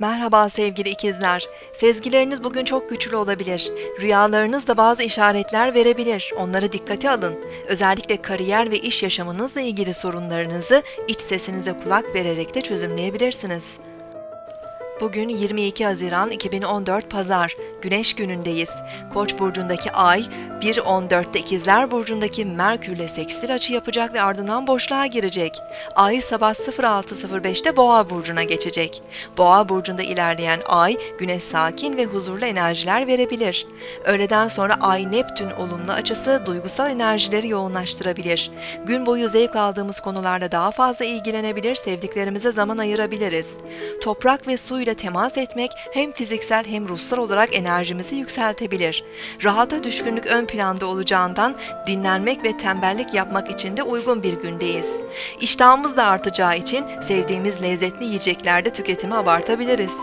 Merhaba sevgili ikizler. Sezgileriniz bugün çok güçlü olabilir. Rüyalarınız da bazı işaretler verebilir. Onları dikkate alın. Özellikle kariyer ve iş yaşamınızla ilgili sorunlarınızı iç sesinize kulak vererek de çözümleyebilirsiniz. Bugün 22 Haziran 2014 Pazar, Güneş günündeyiz. Koç burcundaki Ay, 1.14'te İkizler burcundaki Merkürle sekstil açı yapacak ve ardından boşluğa girecek. Ay sabah 06.05'te Boğa burcuna geçecek. Boğa burcunda ilerleyen Ay, güne sakin ve huzurlu enerjiler verebilir. Öğleden sonra Ay Neptün olumlu açısı duygusal enerjileri yoğunlaştırabilir. Gün boyu zevk aldığımız konularla daha fazla ilgilenebilir, sevdiklerimize zaman ayırabiliriz. Toprak ve su ile temas etmek hem fiziksel hem ruhsal olarak enerjimizi yükseltebilir. Rahata düşkünlük ön planda olacağından dinlenmek ve tembellik yapmak için de uygun bir gündeyiz. İştahımız da artacağı için sevdiğimiz lezzetli yiyeceklerde tüketimi abartabiliriz.